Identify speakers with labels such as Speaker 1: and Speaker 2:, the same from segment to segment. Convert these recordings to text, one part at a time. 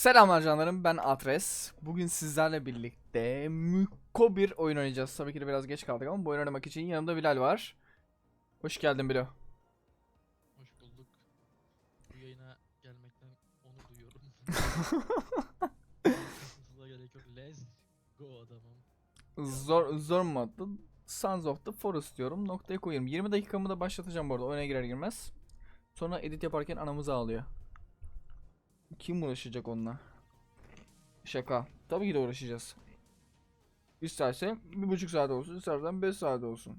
Speaker 1: Selamlar canlarım ben Atres. Bugün sizlerle birlikte Mükko bir oyun oynayacağız. Tabii ki de biraz geç kaldık ama bu oyun oynamak için yanımda Bilal var. Hoş geldin Bilo.
Speaker 2: Hoş bulduk. Bu yayına gelmekten onur duyuyorum. Gerek yok. Let's go adamım.
Speaker 1: Zor, zor mu attın? Sons of the Forest diyorum. Noktaya koyuyorum. 20 dakikamı da başlatacağım bu arada oyuna girer girmez. Sonra edit yaparken anamız ağlıyor. Kim uğraşacak onunla? Şaka. Tabii ki de uğraşacağız. İsterse bir buçuk saat olsun, istersen 5 saat olsun.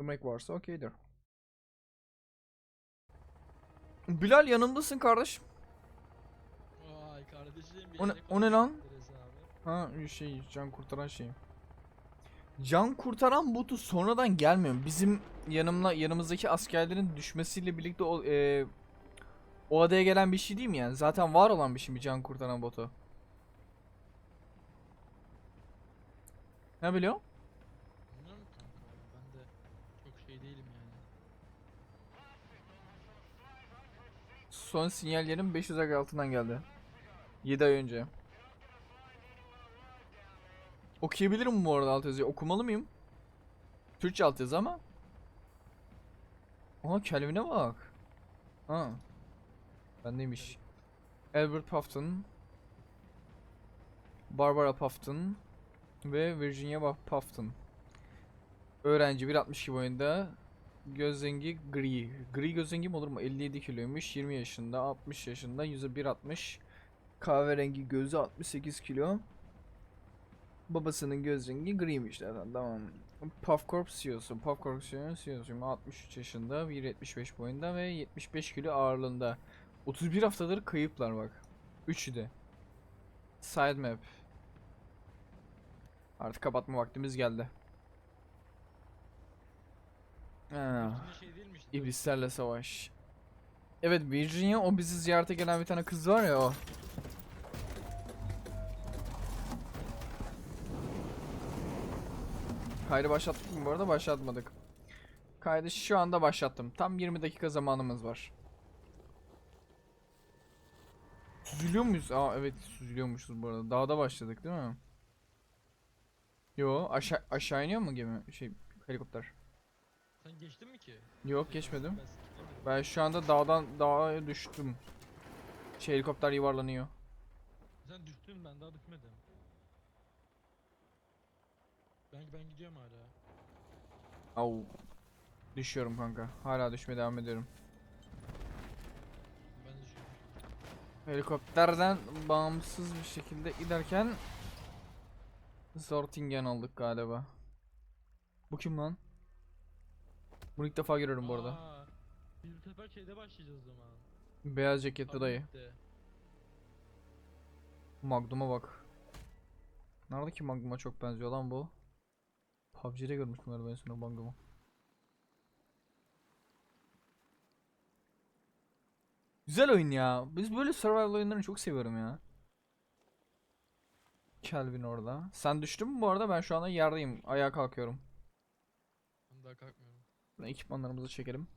Speaker 1: Yemek varsa okeydir. Bilal yanımdasın kardeş.
Speaker 2: Vay kardeşim.
Speaker 1: O ne- o ne lan? Ha şey can kurtaran şey. Can kurtaran botu sonradan gelmiyor. Bizim yanımla yanımızdaki askerlerin düşmesiyle birlikte o e, o adaya gelen bir şey değil mi yani? Zaten var olan bir şey mi can kurtaran botu? Ne biliyor?
Speaker 2: Bilmiyorum kanka. Ben de çok şey değilim yani.
Speaker 1: Son sinyallerim 500 ak altından geldi. 7 ay önce. Okuyabilirim bu arada altyazıyı. Okumalı mıyım? Türkçe altyazı ama. Aa Kelvin'e bak. Ha. Bendeymiş. Albert Puffton. Barbara Puffton. Ve Virginia Puffton. Öğrenci 1.62 boyunda. Göz rengi gri. Gri göz rengi mi olur mu? 57 kiloymuş. 20 yaşında. 60 yaşında. Yüzü 1.60. Kahverengi gözü 68 kilo. Babasının göz rengi griymiş zaten. Tamam. Puff Corp CEO'su. Puff Corp CEO'su. 63 yaşında. 1.75 boyunda ve 75 kilo ağırlığında. 31 haftadır kayıplar bak. Üçü de. Side map. Artık kapatma vaktimiz geldi. Ha.
Speaker 2: Şey.
Speaker 1: İblislerle savaş. Evet Virginia o bizi ziyarete gelen bir tane kız var ya o. Kaydı başlattık mı bu arada? Başlatmadık. Kaydı şu anda başlattım. Tam 20 dakika zamanımız var. Süzülüyor muyuz? Aa evet süzülüyormuşuz bu arada. Dağda başladık değil mi? Yo aşağı aşağı iniyor mu gemi? Şey helikopter.
Speaker 2: Sen geçtin mi ki?
Speaker 1: Yok geçmedim.
Speaker 2: Ben
Speaker 1: şu anda dağdan dağa düştüm. Şey helikopter yuvarlanıyor.
Speaker 2: Sen düştün ben daha düşmedim. Ben ben gidiyorum hala.
Speaker 1: Au. Düşüyorum kanka. Hala düşmeye devam ediyorum.
Speaker 2: Ben de düşüyorum.
Speaker 1: Helikopterden bağımsız bir şekilde giderken Zortingen olduk galiba. Bu kim lan? Bunu ilk defa görüyorum bu arada.
Speaker 2: Aa, Biz bu sefer şeyde başlayacağız o zaman.
Speaker 1: Beyaz ceketli dayı.
Speaker 2: Abinet'te.
Speaker 1: Magnum'a bak. Nerede ki Magnum'a çok benziyor lan bu? PUBG'de görmüştüm galiba en son o Magnum'u. Güzel oyun ya. Biz böyle survival oyunlarını çok seviyorum ya. Kelvin orada. Sen düştün mü bu arada? Ben şu anda yerdeyim. Ayağa kalkıyorum.
Speaker 2: Ben daha kalkmıyorum.
Speaker 1: Ekipmanlarımızı çekelim.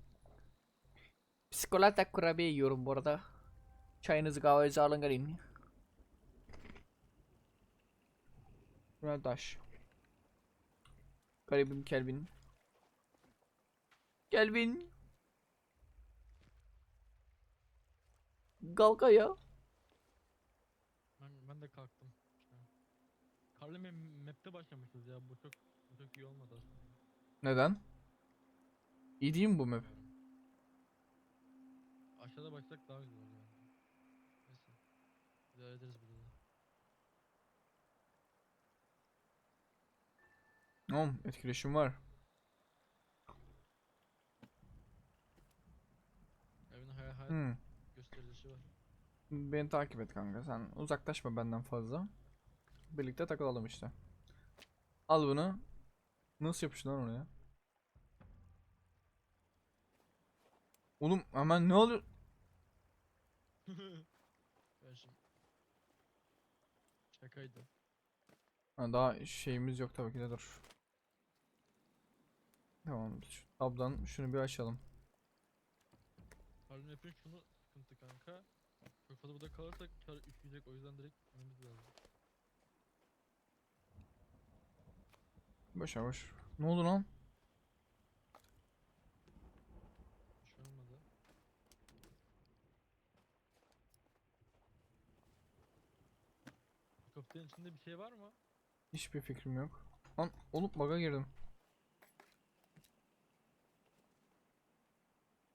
Speaker 1: Psikolata kurabiye yiyorum bu arada. Çayınızı kahvenizi alın gelin. Taş. Garibim Kelvin. Kelvin. Kalk ya.
Speaker 2: Ben, ben de kalktım. Karlı map- map'te başlamışız ya bu çok bu çok iyi olmadı aslında.
Speaker 1: Neden? İyi değil mi bu map?
Speaker 2: Aşağıda başlasak daha güzel olur yani. Neyse. İdare ederiz burada da.
Speaker 1: Tamam etkileşim var.
Speaker 2: Evin hayal hayal
Speaker 1: Hmm.
Speaker 2: Göstericisi var.
Speaker 1: Beni takip et kanka. Sen uzaklaşma benden fazla. Birlikte takılalım işte. Al bunu. Nasıl yapıştın lan oraya? Oğlum hemen ne oluyor?
Speaker 2: ben şimdi... Şakaydı.
Speaker 1: Ha, daha şeyimiz yok tabii ki de dur. Tamam. Şu tabdan şunu bir açalım.
Speaker 2: Karlı map'in şunu sıkıntı kanka. Çok fazla burada kalırsak kar üşüyecek o yüzden direkt gitmemiz lazım.
Speaker 1: Boş ver boş. Ne oldu lan?
Speaker 2: Bir şey olmadı. Köftenin içinde bir şey var mı?
Speaker 1: Hiçbir fikrim yok. Lan oğlum bug'a girdim.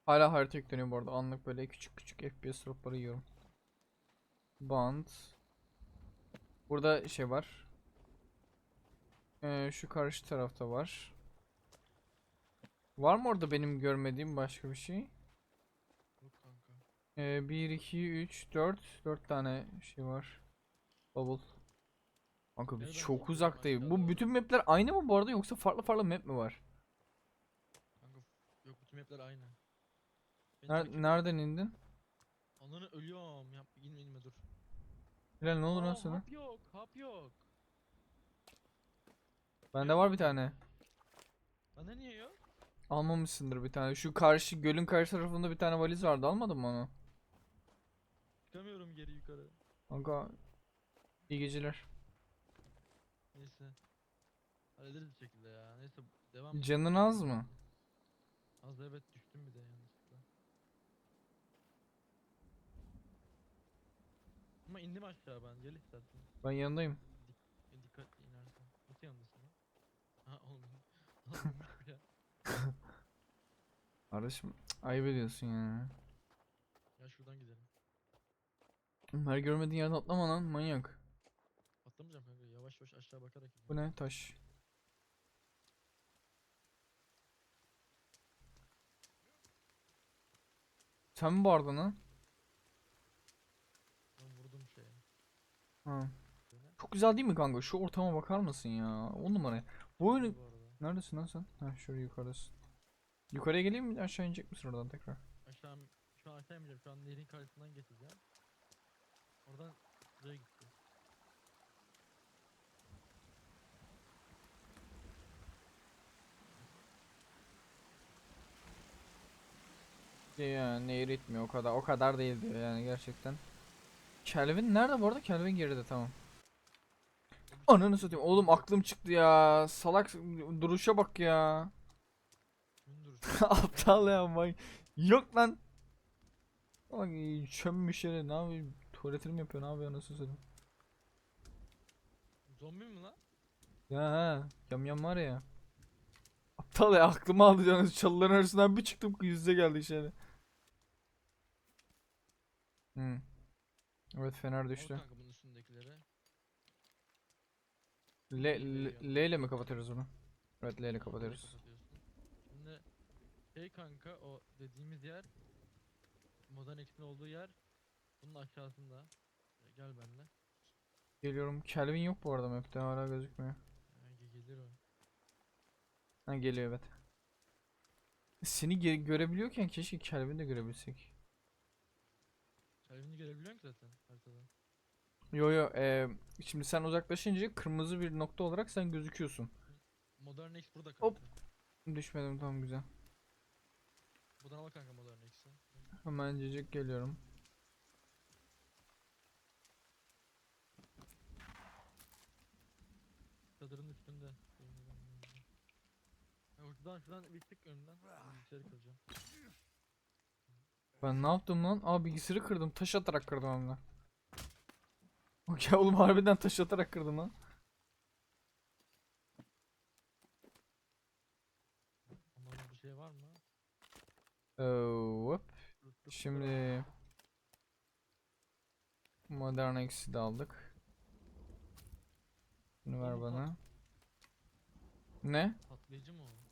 Speaker 1: Hala harita yükleniyor bu arada. Anlık böyle küçük küçük FPS dropları yiyorum. Band. Burada şey var. Ee, şu karşı tarafta var. Var mı orada benim görmediğim başka bir şey?
Speaker 2: Yok kanka.
Speaker 1: Ee, 1, 2, 3, 4. 4 tane şey var. Bubble. Kanka biz çok uzaktayız. Bu bütün mapler aynı mı bu arada yoksa farklı farklı map mi var?
Speaker 2: Kanka yok bütün mapler aynı.
Speaker 1: Ner- nereden indin?
Speaker 2: Ananı ölüyorum. Yap inme inme dur.
Speaker 1: Bilal ne oldu lan sana?
Speaker 2: Hap yok, hap yok.
Speaker 1: Bende var bir tane.
Speaker 2: Bende niye yok?
Speaker 1: Almamışsındır bir tane. Şu karşı gölün karşı tarafında bir tane valiz vardı. Almadın mı onu?
Speaker 2: Çıkamıyorum geri yukarı.
Speaker 1: Kanka iyi geceler.
Speaker 2: Neyse. Hallederiz bir şekilde ya. Neyse devam.
Speaker 1: Canın az mı?
Speaker 2: Az evet düştüm bir de Ama indim aşağı ben. Gel istersen.
Speaker 1: Ben yanındayım.
Speaker 2: E, dikkatli inersen. Nasıl yanındasın lan? Ha inmiş ya.
Speaker 1: Kardeşim cık, ayıp ediyorsun ya.
Speaker 2: Ya şuradan gidelim.
Speaker 1: Her görmediğin yerden atlama lan manyak.
Speaker 2: Atlamayacağım kanka. Yavaş yavaş aşağı bakarak
Speaker 1: Bu ne? Taş. Sen mi bağırdın lan?
Speaker 2: Ben vurdum şeye.
Speaker 1: Ha. Çok güzel değil mi kanka? Şu ortama bakar mısın ya? On numara. Bu oyunu... Neredesin lan sen? Ha şuraya yukarıdasın. Yukarıya geleyim mi? Aşağı inecek misin oradan tekrar?
Speaker 2: Aşağı şu an aşağı inmeyeceğim. Şu an nehrin karşısından geçeceğim. Oradan buraya gideceğiz.
Speaker 1: Ya nehir itmiyor o kadar. O kadar değil diyor yani gerçekten. Kelvin nerede bu arada? Kelvin geride tamam. Ananı satayım. Oğlum aklım çıktı ya. Salak duruşa bak ya. Aptal ya vay. Yok lan. Bak çömmüş yere ne yapıyor? Tuvaletini mi yapıyor? Ne yapıyor anasını satayım?
Speaker 2: Zombi mi lan?
Speaker 1: Ya ha. Yam yam var ya. Aptal ya aklımı aldı canınız çalıların arasından bir çıktım yüz yüze geldi içeri. Hmm. Evet fener
Speaker 2: Al
Speaker 1: düştü.
Speaker 2: kanka bunun üstündekileri.
Speaker 1: L. L, L ile mi kapatıyoruz bunu? Evet L ile kapatıyoruz.
Speaker 2: kapatıyorsun. Şimdi şey kanka o dediğimiz yer Modern X'in olduğu yer bunun aşağısında. Gel benimle.
Speaker 1: Geliyorum. Kelvin yok bu arada map'te hala gözükmüyor.
Speaker 2: Ge- gelir o.
Speaker 1: Ha geliyor evet. Seni ge- görebiliyorken keşke Kelvin'i de görebilsek.
Speaker 2: Kelvin'i görebiliyor musun zaten haritada?
Speaker 1: Yo yo eee, şimdi sen uzaklaşınca kırmızı bir nokta olarak sen gözüküyorsun.
Speaker 2: Modern X burada kanka.
Speaker 1: Hop. Düşmedim tamam güzel.
Speaker 2: Buradan al kanka Modern X'i.
Speaker 1: Hemen cicik geliyorum.
Speaker 2: Çadırın üstünde. Ya şuradan bir tık önünden bilgisayarı kıracağım.
Speaker 1: Ben ne yaptım lan? Aa bilgisayarı kırdım. Taş atarak kırdım hem de. Okey oğlum harbiden taş atarak kırdım lan.
Speaker 2: Bir şey var mı?
Speaker 1: Ee, hop. Şimdi Modern X'i de aldık. Bunu ver bana. Ne?
Speaker 2: Patlayıcı mı o?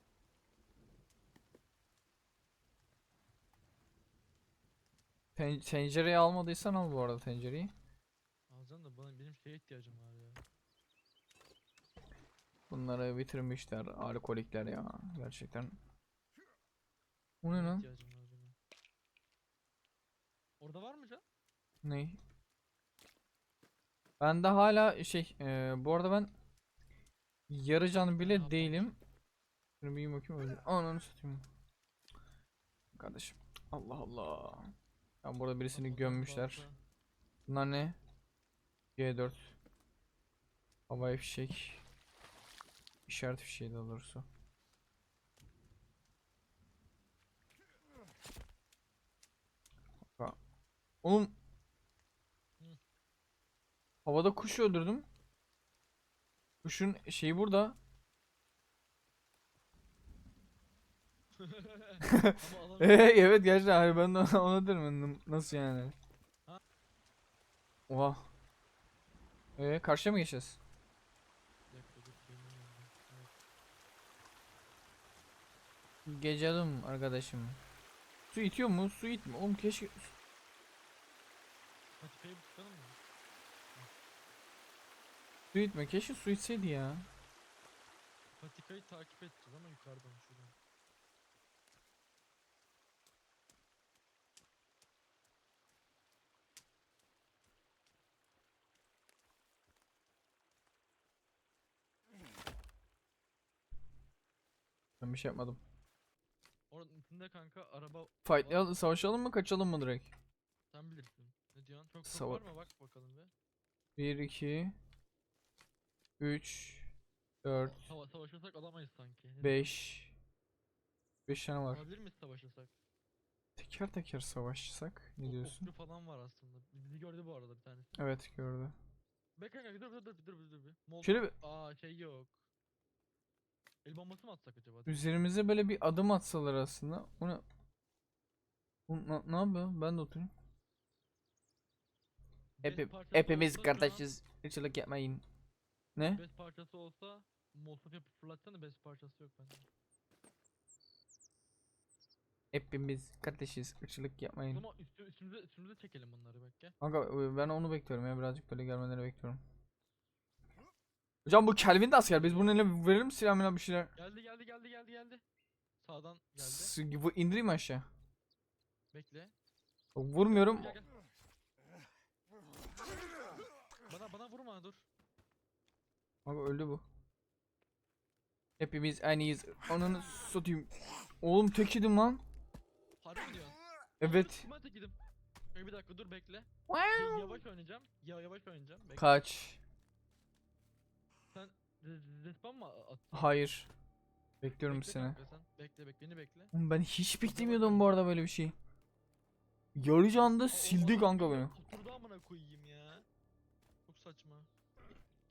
Speaker 1: Ten tencereyi almadıysan al bu arada tencereyi.
Speaker 2: Alacağım da bana, benim şeye ihtiyacım var ya.
Speaker 1: Bunları bitirmişler alkolikler ya gerçekten. Bu ne lan?
Speaker 2: Orada var mı can?
Speaker 1: Ne? Ben de hala şey eee, bu arada ben yarı can
Speaker 2: Ne
Speaker 1: bile
Speaker 2: yapalım?
Speaker 1: değilim. Şunu bir bakayım öyle. Ananı satayım. Kardeşim. Allah Allah. Ya burada birisini gömmüşler. Bunlar ne? G4. Havai fişek. İşaret fişeği daha doğrusu. Oğlum. Havada kuş öldürdüm. Kuşun şeyi burada.
Speaker 2: Ama alan
Speaker 1: Ee, evet gerçekten hayır ben de ona derim nasıl yani?
Speaker 2: Ha?
Speaker 1: Oha. Ee, karşıya mı geçeceğiz? Geçelim arkadaşım. Su itiyor mu? Su itme. Oğlum keşke su itme. Keşke su içseydi ya.
Speaker 2: Patikayı takip edeceğiz ama yukarıdan şuradan.
Speaker 1: Ben bir şey yapmadım.
Speaker 2: Oranın içinde kanka araba
Speaker 1: Fight savaşalım mı kaçalım mı direkt?
Speaker 2: sen bilirsin. Ne diyorsun? Çok çok
Speaker 1: Sava-
Speaker 2: var mı? Bak bakalım bir.
Speaker 1: 1 2 3 4
Speaker 2: Sava savaşırsak alamayız sanki. Ne diyorsun?
Speaker 1: 5 5 tane var.
Speaker 2: Alabilir miyiz savaşırsak?
Speaker 1: Teker teker savaşsak ne diyorsun?
Speaker 2: Okçu falan var aslında. Bizi gördü bu arada bir tanesi.
Speaker 1: Evet gördü.
Speaker 2: Be kanka dur dur dur dur dur dur. Molotov-
Speaker 1: Şöyle bir
Speaker 2: Aa şey yok. El bombası mı atsak acaba?
Speaker 1: üzerimize böyle bir adım atsalar aslında. O ne? O ne, ne yapıyor? Ben de oturayım.
Speaker 2: Bez parçası
Speaker 1: hepimiz
Speaker 2: olsa şu an-
Speaker 1: kardeşiz. Irkçılık yapmayın. Ne?
Speaker 2: Bez parçası olsa Molotov yapıp fırlatsana bez parçası yok bende.
Speaker 1: Hepimiz kardeşiz. Irkçılık
Speaker 2: O
Speaker 1: yapmayın.
Speaker 2: zaman üstü, üstümüze, üstümüze çekelim bunları bak ya.
Speaker 1: Kanka e, ben onu bekliyorum ya birazcık böyle gelmeleri bekliyorum. Hocam bu Kelvin de asker. Biz bunu eline verelim silah milah bir şeyler.
Speaker 2: Geldi geldi geldi geldi geldi. Sağdan geldi.
Speaker 1: S- bu indireyim aşağı.
Speaker 2: Bekle.
Speaker 1: Vurmuyorum.
Speaker 2: Gel, gel. Bana bana vurma dur.
Speaker 1: Kanka öldü bu. Hepimiz aynıyız. Ananı satayım. Oğlum tek yedim lan.
Speaker 2: Harbi mi diyorsun?
Speaker 1: Evet.
Speaker 2: Ben tek yedim. Bir dakika dur bekle. Yavaş oynayacağım. Ya yavaş oynayacağım. Bekle.
Speaker 1: Kaç.
Speaker 2: Respawn mı at?
Speaker 1: Hayır. Bekliyorum
Speaker 2: Bekle
Speaker 1: seni.
Speaker 2: sen. Bekle bekle beni bekle.
Speaker 1: Oğlum ben hiç beklemiyordum bu arada böyle bir şey. Yarı canda
Speaker 2: Aa,
Speaker 1: sildi kanka beni.
Speaker 2: Oturdu amına koyayım ya. Çok saçma.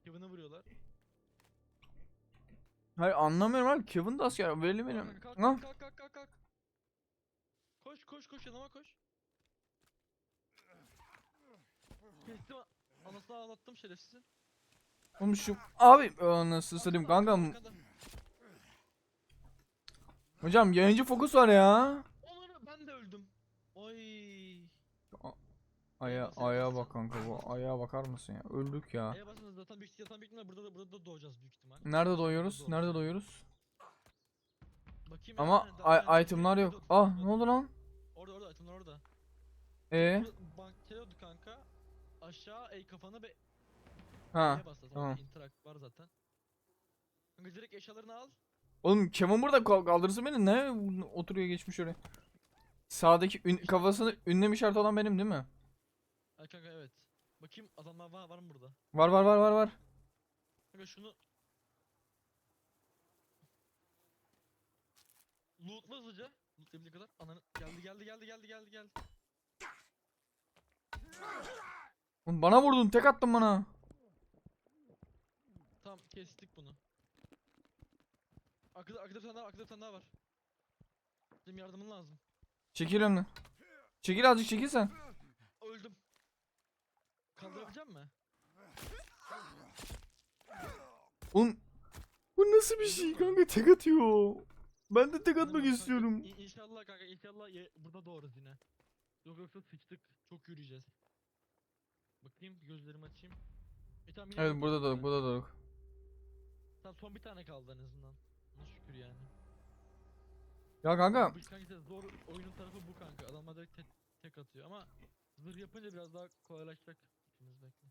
Speaker 2: Kevin'e vuruyorlar.
Speaker 1: Hayır anlamıyorum abi. Kevin de asker.
Speaker 2: Kalk,
Speaker 1: benim.
Speaker 2: kalk,
Speaker 1: Ha?
Speaker 2: kalk kalk kalk kalk. Koş koş koş yanıma koş. Kestim anasını ağlattım şerefsizin.
Speaker 1: Oğlum şu abi anasını satayım kanka.
Speaker 2: Arkada.
Speaker 1: Hocam yayıncı fokus var ya.
Speaker 2: Onları ben de öldüm. Oy.
Speaker 1: Aya
Speaker 2: nasılsın?
Speaker 1: bak kanka bu. Ayağa bakar mısın ya? Öldük ya.
Speaker 2: Aya basınız zaten büyük zaten büyük ihtimal burada da burada da doğacağız büyük ihtimal.
Speaker 1: Nerede doyuyoruz? Nerede doyuyoruz?
Speaker 2: Bakayım
Speaker 1: Ama
Speaker 2: ya, daha
Speaker 1: ay
Speaker 2: önce-
Speaker 1: itemlar yok. Ah ne oldu lan?
Speaker 2: Orada orada itemler orada.
Speaker 1: Ee?
Speaker 2: Burada Bank geliyordu kanka. Aşağı ey kafanı be
Speaker 1: Ha.
Speaker 2: E'ye bas zaten.
Speaker 1: tamam.
Speaker 2: Interact var zaten. Kanka direkt eşyalarını al.
Speaker 1: Oğlum Kevin burada kal- kaldırsın beni. Ne oturuyor geçmiş oraya. Sağdaki ün, kafasını ünlem işareti olan benim değil mi?
Speaker 2: Ha kanka evet. Bakayım adamlar var, var mı burada?
Speaker 1: Var var var var var.
Speaker 2: Kanka şunu Lootla hızlıca. Lootlayabildiğin kadar. Ananı geldi geldi geldi geldi geldi geldi.
Speaker 1: Oğlum bana vurdun tek attın bana.
Speaker 2: Tamam kestik bunu. Arkada arkada bir tane daha arkada bir tane daha var. Benim yardımın lazım.
Speaker 1: Çekil önüne. Çekil azıcık çekil sen.
Speaker 2: Öldüm. Kaldırabilecek mi?
Speaker 1: Oğlum bu nasıl bir şey kanka tek atıyor. Ben de tek atmak istiyorum.
Speaker 2: i- İnşallah kanka inşallah ye- burada doğarız yine. Yok yoksa sıçtık. Çok yürüyeceğiz. Bakayım gözlerimi açayım. E tamam yine
Speaker 1: Evet burada da burada da yok.
Speaker 2: Son bir tane kaldı en azından. Buna şükür yani.
Speaker 1: Ya kanka
Speaker 2: Bu kanka zor oyunun tarafı bu kanka. Adamlar direkt tek, tek atıyor ama zırh yapınca biraz daha kolaylaşacak. İkimiz bekle.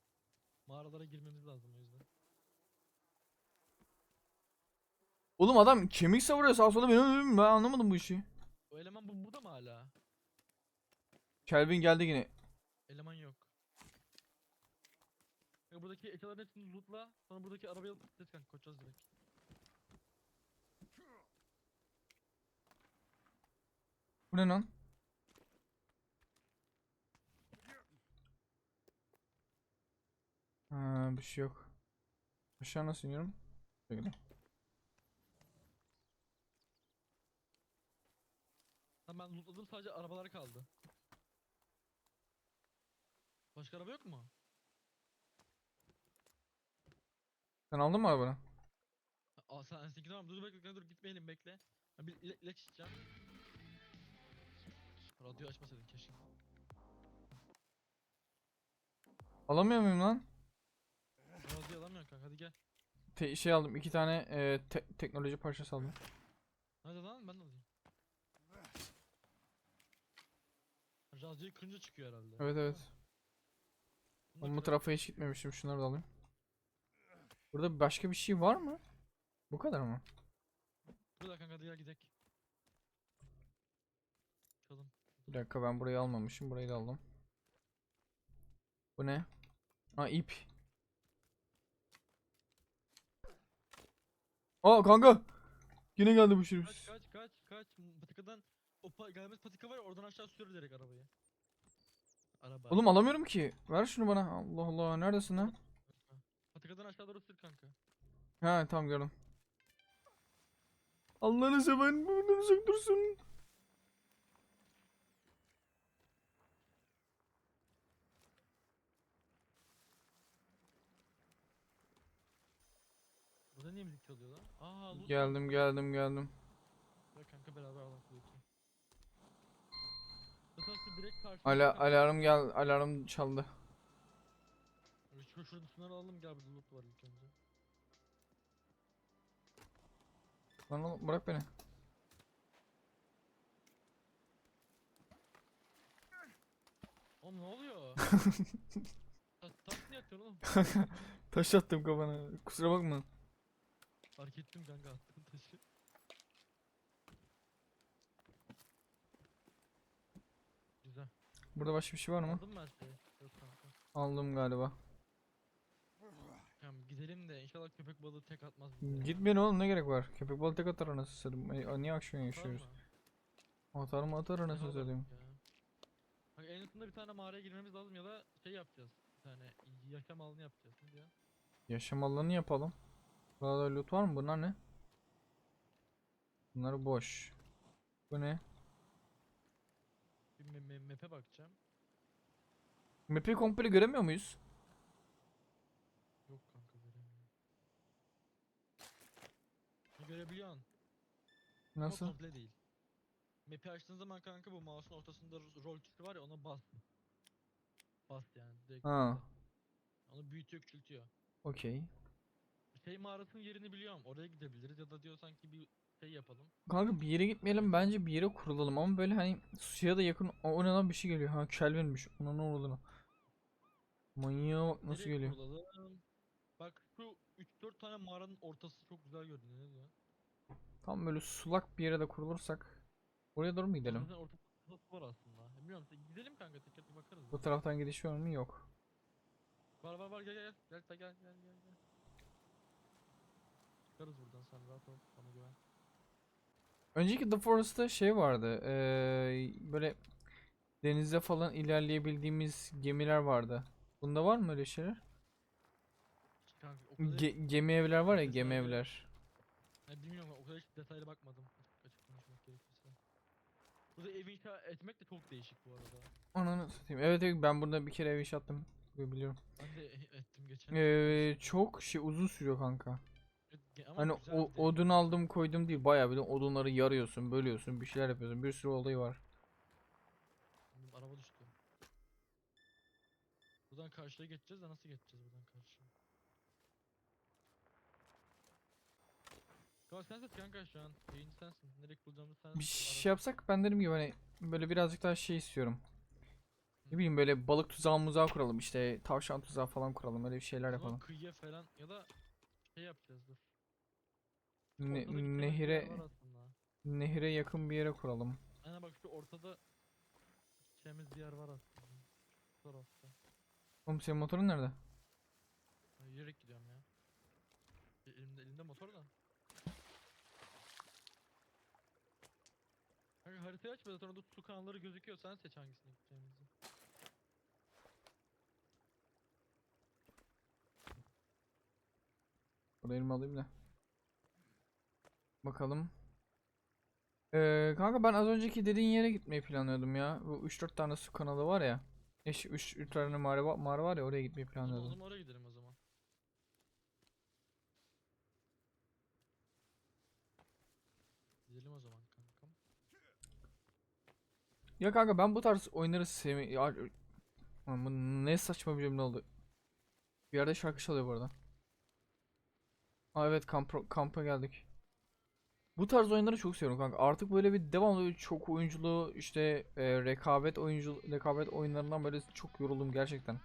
Speaker 2: Mağaralara girmemiz lazım o yüzden.
Speaker 1: oğlum adam kemik savuruyor sağa sola benim ben anlamadım bu işi.
Speaker 2: O eleman bu burada mı hala?
Speaker 1: Kelvin geldi yine.
Speaker 2: Eleman yok. Kanka buradaki eşyaların hepsini lootla. Sonra buradaki arabayı alıp gideceğiz kanka koşacağız direkt.
Speaker 1: Bu ne lan? Ha, bir şey yok. Aşağı nasıl iniyorum? Böyle.
Speaker 2: Lan ben lootladım sadece arabalar kaldı. Başka araba yok mu?
Speaker 1: Sen aldın mı arabanı?
Speaker 2: Aa sen var mı? Dur bekle bekle, dur gitmeyelim bekle. Ben bir ile ilaç içeceğim. Radyoyu açmasaydın keşke.
Speaker 1: Alamıyor muyum lan?
Speaker 2: Radyoyu alamıyorsun kanka hadi gel.
Speaker 1: Te- şey aldım. iki tane e, te- teknoloji parçası aldım.
Speaker 2: Hadi lan ben de alayım. Radyoyu kırınca çıkıyor herhalde.
Speaker 1: Evet evet. Ben bu tarafa hiç gitmemiştim. Şunları da alayım. Burada başka bir şey var mı? Bu kadar mı?
Speaker 2: Dur da kanka hadi gel gidelim. Çıkalım.
Speaker 1: Bir dakika ben burayı almamışım. Burayı da aldım. Bu ne? Ha ip. Aa kanka. Yine geldi bu
Speaker 2: Kaç
Speaker 1: şerif.
Speaker 2: kaç kaç kaç. M- Patikadan o pa gelmez patika var ya oradan aşağı sür direkt arabayı. Araba.
Speaker 1: Oğlum alamıyorum ki. Ver şunu bana. Allah Allah. Neredesin lan?
Speaker 2: Patikadan aşağı doğru sür kanka.
Speaker 1: Ha tamam gördüm. Allah'ını seven buradan uzak dursun.
Speaker 2: Burada niye müzik çalıyor lan? Aa loot.
Speaker 1: Geldim geldim geldim.
Speaker 2: Bak kanka beraber alalım loot'u. Zaten şu direkt karşıda.
Speaker 1: Ala alarm gel alarm çaldı.
Speaker 2: Şu şurada şunları alalım gel burada loot var ilk önce.
Speaker 1: Lan oğlum bırak beni.
Speaker 2: Oğlum ne oluyor? Ta taş niye atıyorsun oğlum?
Speaker 1: Taş attım kafana. Kusura bakma.
Speaker 2: Fark ettim kanka attığın taşı. Güzel.
Speaker 1: Burada başka bir şey var mı?
Speaker 2: Aldın mı her şeyi? Yok kanka.
Speaker 1: Aldım galiba.
Speaker 2: Tamam gidelim de inşallah köpek balığı tek atmaz.
Speaker 1: Gitmeyin oğlum ne gerek var? Köpek balığı tek atar anasını satayım. E, niye aksiyon yaşıyoruz? Atar mı atar anasını satayım.
Speaker 2: Bak en yakında bir tane mağaraya girmemiz lazım ya da şey yapacağız. Bir tane yaşam alanı yapacağız. Ne diyor?
Speaker 1: Yaşam alanı yapalım. Burada loot var mı? Bunlar ne? Bunlar boş. Bu ne?
Speaker 2: Bir map'e bakacağım.
Speaker 1: Map'i komple göremiyor muyuz?
Speaker 2: Yok kanka göremiyorum. Görebiliyorsun? Ama
Speaker 1: Nasıl?
Speaker 2: komple değil. Map'i açtığın zaman kanka bu mouse'un ortasında ro- rol tuşu var ya ona bas. Bas yani direkt.
Speaker 1: Ha.
Speaker 2: Onu büyütüyor küçültüyor.
Speaker 1: Okey.
Speaker 2: Şey mağarasının yerini biliyorum. Oraya gidebiliriz ya da diyor sanki bir şey yapalım.
Speaker 1: Kanka bir yere gitmeyelim bence bir yere kurulalım ama böyle hani suya da yakın o, o ne lan bir şey geliyor ha Kelvin'miş ona ne oldu lan Manyağa bak nasıl
Speaker 2: Nereye
Speaker 1: geliyor
Speaker 2: kurulalım? Bak şu 3-4 tane mağaranın ortası çok güzel görünüyor. Diyor?
Speaker 1: Tam böyle sulak bir yere de kurulursak. Oraya doğru mu gidelim?
Speaker 2: Orada orta var aslında. Bilmiyorum gidelim kanka tekrar bir bakarız.
Speaker 1: Bu taraftan gidiş var mı? Yok.
Speaker 2: Var var var gel gel gel gel gel gel gel. Çıkarız buradan sen rahat ol bana güven.
Speaker 1: Önceki The Forest'ta şey vardı. Ee, böyle denize falan ilerleyebildiğimiz gemiler vardı. Bunda var mı öyle şeyler?
Speaker 2: Kanka,
Speaker 1: Ge gemi evler var ya gemi evler.
Speaker 2: Ya bilmiyorum o kadar hiç detaylı bakmadım. Açık konuşmak gerekirse. Burada ev inşa etmek de çok değişik bu arada.
Speaker 1: Ananı satayım evet evet ben burada bir kere ev iş attım biliyorum
Speaker 2: Ben de ettim geçen.
Speaker 1: Eee çok şey uzun sürüyor kanka
Speaker 2: ama
Speaker 1: Hani o, odun aldım koydum değil bayağı bir de odunları yarıyorsun bölüyorsun bir şeyler yapıyorsun bir sürü olayı var.
Speaker 2: Araba düştü. Buradan karşıya geçeceğiz de nasıl geçeceğiz buradan karşıya? Kanka sen seç kanka şu an. Yayıncı sensin. Nereye kurulacağımızı sen
Speaker 1: Bir şey yapsak ben dedim gibi hani böyle birazcık daha şey istiyorum. Ne bileyim böyle balık tuzağı muzağı kuralım işte tavşan tuzağı falan kuralım öyle bir şeyler yapalım.
Speaker 2: Kıyıya falan ya da şey yapacağız dur.
Speaker 1: Ne-
Speaker 2: Ortadaki
Speaker 1: nehire
Speaker 2: var aslında.
Speaker 1: nehire yakın bir yere kuralım.
Speaker 2: Aynen bak şu ortada gideceğimiz bir yer var aslında. Şu tarafta.
Speaker 1: Oğlum senin motorun nerede?
Speaker 2: yürüyerek gidiyorum ya. E, Elimde, elimde motor da. Kanka haritayı aç zaten orada su kanalları gözüküyor. Sen seç hangisine gideceğimizi.
Speaker 1: Burada elimi alayım da. Bakalım. Ee, kanka ben az önceki dediğin yere gitmeyi planlıyordum ya. Bu 3-4 tane su kanalı var ya. Eş 3 3 tane mağara, mağara var ya oraya gitmeyi
Speaker 2: zaman, o
Speaker 1: planlıyordum.
Speaker 2: zaman oraya gidelim o zaman. Gidelim o zaman.
Speaker 1: Ya kanka ben bu tarz oyunları sevmiyorum. bu ne saçma bir cümle oldu. Bir yerde şarkı çalıyor bu arada. Aa evet kampa, kampa geldik. Bu tarz oyunları çok seviyorum kanka. Artık böyle bir devamlı çok oyunculu işte e, rekabet oyuncu rekabet oyunlarından böyle çok yoruldum gerçekten.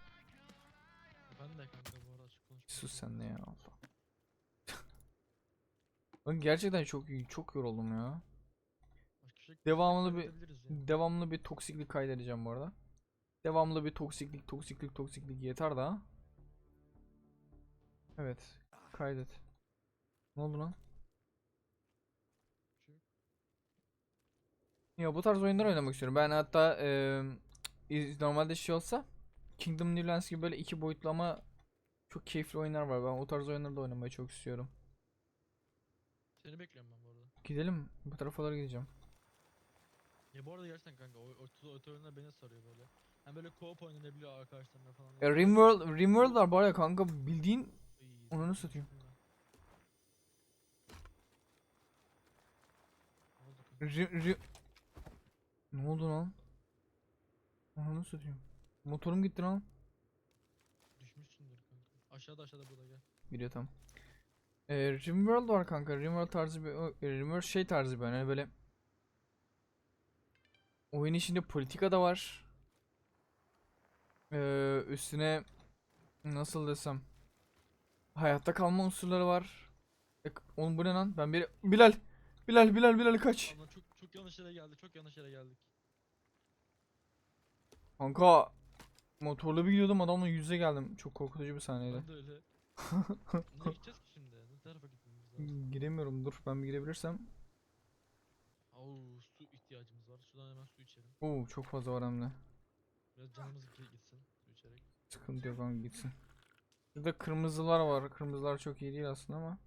Speaker 2: Ben de kanka bu arada açık konuşmak
Speaker 1: Sus sen de ya Allah. Ben gerçekten çok çok yoruldum ya.
Speaker 2: Şey
Speaker 1: Devamlı bir
Speaker 2: kaydedebiliriz ya.
Speaker 1: devamlı bir toksiklik kaydedeceğim bu arada. Devamlı bir toksiklik toksiklik toksiklik yeter daha. Evet. Kaydet. Ne oldu lan? Ya bu tarz oyunlar oynamak istiyorum. Ben hatta iz- normalde şey olsa Kingdom New Lands gibi böyle iki boyutlu ama çok keyifli oyunlar var. Ben o tarz oyunları da oynamayı çok istiyorum.
Speaker 2: Seni bekliyorum ben bu arada.
Speaker 1: Gidelim. Bu tarafalara gideceğim.
Speaker 2: Ya bu arada gerçekten kanka o orta oyunlar beni sarıyor böyle. Hem böyle co-op oynanabiliyor arkadaşlarımla falan.
Speaker 1: Ya Rimworld, Rimworld var arada kanka bildiğin Ananı
Speaker 2: dur,
Speaker 1: satayım.
Speaker 2: Ne oldu.
Speaker 1: Ne lan? Ananı satayım. Motorum gitti lan.
Speaker 2: Düşmüşsündür kanka. Aşağıda aşağıda burada gel.
Speaker 1: Gidiyor tam. Ee, Rimworld var kanka. Rimworld tarzı bir o- e, Rimworld şey tarzı bir. Hani böyle oyun içinde politika da var. Ee, üstüne nasıl desem hayatta kalma unsurları var. E, oğlum bu ne lan? Ben bir Bilal Bilal Bilal Bilal kaç.
Speaker 2: Çok çok yanlış yere geldik. Çok yanlış yere geldik.
Speaker 1: Kanka motorla bir gidiyordum adamla yüze geldim. Çok korkutucu bir sahneydi.
Speaker 2: Ben de öyle. Nereye gideceğiz ki şimdi? Ne tarafa gitmemiz lazım?
Speaker 1: Giremiyorum dur ben bir girebilirsem.
Speaker 2: Su ihtiyacımız var. Sudan hemen su içelim.
Speaker 1: Oo çok fazla var hem de.
Speaker 2: Biraz canımız gi- gitsin su içerek.
Speaker 1: Sıkıntı yok kanka gitsin. Şurada kırmızılar var. Kırmızılar çok iyi değil aslında ama.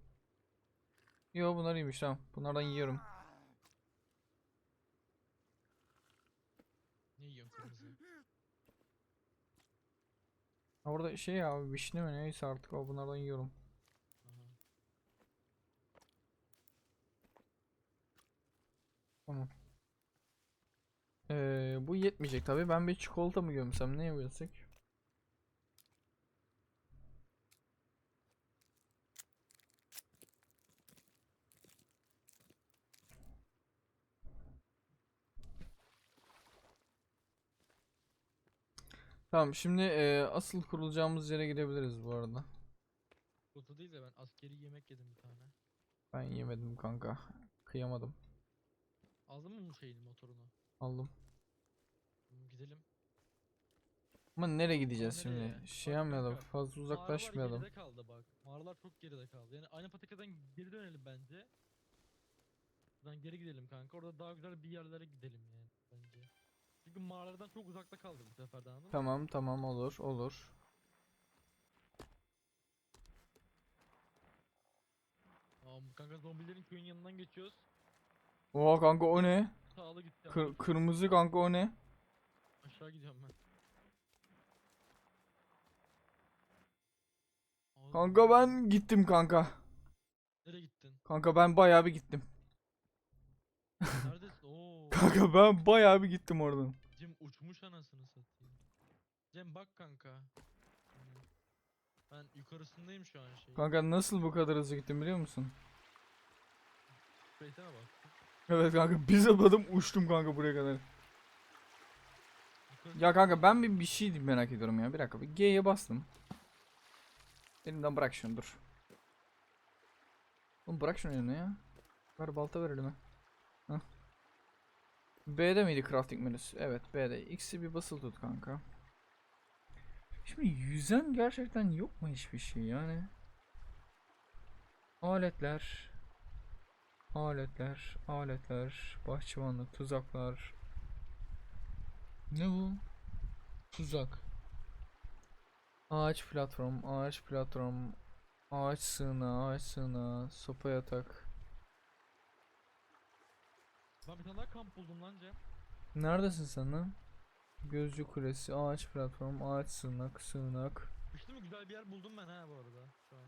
Speaker 1: Yo bunlar iyiymiş tamam. Bunlardan yiyorum.
Speaker 2: Ne yiyorum kırmızı?
Speaker 1: Orada şey ya vişne mi neyse artık o bunlardan yiyorum.
Speaker 2: Aha.
Speaker 1: Tamam. Bu yetmeyecek tabii. Ben bir çikolata mı gömsem ne yapıyorsak? Tamam şimdi ee, asıl kurulacağımız yere gidebiliriz bu arada.
Speaker 2: Burada değil de ben askeri yemek yedim bir tane.
Speaker 1: Ben yemedim kanka. Kıyamadım.
Speaker 2: Aldın mı bu şeyini motorunu?
Speaker 1: Aldım.
Speaker 2: Gidelim.
Speaker 1: Ama nereye gideceğiz
Speaker 2: nereye?
Speaker 1: şimdi? Şey
Speaker 2: Bak
Speaker 1: yapmayalım.
Speaker 2: kanka,
Speaker 1: Fazla uzaklaşmayalım.
Speaker 2: Mağaralar geride kaldı bak. Mağaralar çok geride kaldı. Yani aynı patikadan geri dönelim bence. Buradan geri gidelim kanka. Orada daha güzel bir yerlere gidelim yani bence. Çünkü mağaralardan çok uzakta kaldı bu sefer de anladın mı?
Speaker 1: Tamam tamam olur olur.
Speaker 2: Tamam kanka zombilerin köyün yanından geçiyoruz.
Speaker 1: Oha kanka o ne?
Speaker 2: Sağlı gitti.
Speaker 1: Kır- kırmızı kanka o ne?
Speaker 2: Aşağı gidiyorum ben.
Speaker 1: Kanka ben gittim kanka.
Speaker 2: Nereye gittin?
Speaker 1: Kanka ben bayağı bir gittim.
Speaker 2: Neredesin? Oo.
Speaker 1: Kanka ben bayağı bir gittim oradan.
Speaker 2: Cem uçmuş anasını satayım. Cem bak kanka. Ben yukarısındayım şu an şey.
Speaker 1: Kanka nasıl bu kadar hızlı gittim biliyor musun?
Speaker 2: Space'e bak.
Speaker 1: Evet kanka bir zıpladım uçtum kanka buraya kadar. Ya kanka ben bir, bir şey merak ediyorum ya. Bir dakika bir G'ye bastım. Elimden bırak şunu dur. Oğlum bırak şunu elimden ya. Ver balta ver elime. Hah. B'de miydi crafting menüsü? Evet B'de. X'i bir basılı tut kanka. Şimdi yüzen gerçekten yok mu hiçbir şey yani? Aletler. Aletler, aletler, bahçıvanlık, tuzaklar. Ne bu? Tuzak. Ağaç platform, ağaç platform, ağaç sığınağı, ağaç sığınağı, sopa yatak.
Speaker 2: Ben bir tane daha kamp buldum lan Cem.
Speaker 1: Neredesin sen lan? Gözcü kulesi, ağaç platform, ağaç sığınak, sığınak.
Speaker 2: İşte mi güzel bir yer buldum ben ha bu arada şu an.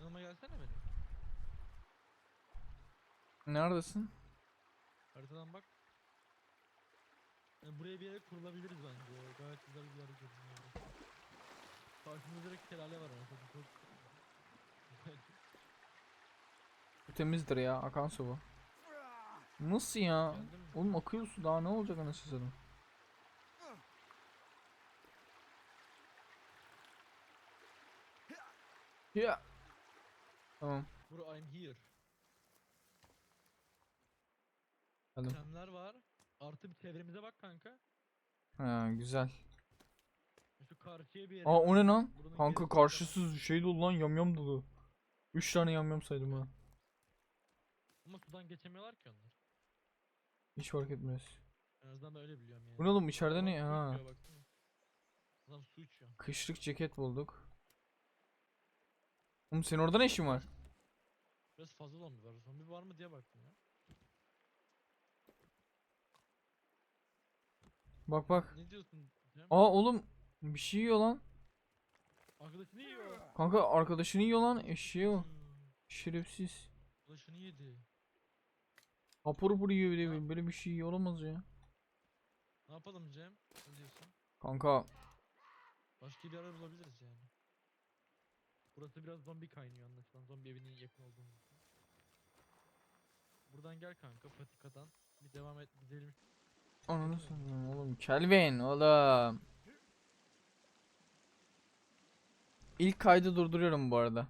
Speaker 2: Yanıma gelsene benim.
Speaker 1: Neredesin?
Speaker 2: Haritadan bak. Yani buraya bir yere kurulabiliriz bence. Gayet güzel bir yer görünüyor. Karşımızda direkt şelale var aslında. Çok
Speaker 1: Bu temizdir ya, akan su bu. Nasıl ya? Oğlum akıyor su daha ne olacak anasını satayım? Ya. Tamam.
Speaker 2: Bro I'm here.
Speaker 1: Geldim.
Speaker 2: Kremler var. Artı bir çevremize bak kanka.
Speaker 1: Ha güzel.
Speaker 2: Şu karşıya bir yere.
Speaker 1: Aa o ne lan?
Speaker 2: Buranın
Speaker 1: Kanka
Speaker 2: gerisi
Speaker 1: karşısız şey dolu lan yamyam dolu. 3 tane yamyam saydım ha.
Speaker 2: Ama sudan geçemiyorlar ki onlar.
Speaker 1: Hiç fark etmez.
Speaker 2: En azından ben öyle biliyorum yani.
Speaker 1: Bu ne oğlum içeride
Speaker 2: Adam
Speaker 1: ne
Speaker 2: su
Speaker 1: ha?
Speaker 2: içiyor, baksana. Adam su içiyor.
Speaker 1: Kışlık ceket bulduk. Oğlum senin orada ne işin var?
Speaker 2: Biraz fazla zombi var. Zombi var mı diye baktım ya.
Speaker 1: Bak bak.
Speaker 2: Ne diyorsun Cem?
Speaker 1: Aa oğlum bir şey yiyor lan.
Speaker 2: Arkadaşını yiyor.
Speaker 1: Kanka arkadaşını yiyor lan eşeği o.
Speaker 2: Hmm,
Speaker 1: Şerefsiz.
Speaker 2: Arkadaşını yedi.
Speaker 1: Hapur hapur yiyor bir de böyle bir şey olamaz ya.
Speaker 2: Ne yapalım Cem? Ne diyorsun?
Speaker 1: Kanka
Speaker 2: Başka bir yer bulabiliriz yani. Burası biraz zombi kaynıyor anlaşılan. Zombi evinin yakın olduğunu. Buradan gel kanka patikadan. Bir devam et gidelim.
Speaker 1: Ananı satayım oğlum Kelvin oğlum. İlk kaydı durduruyorum bu arada.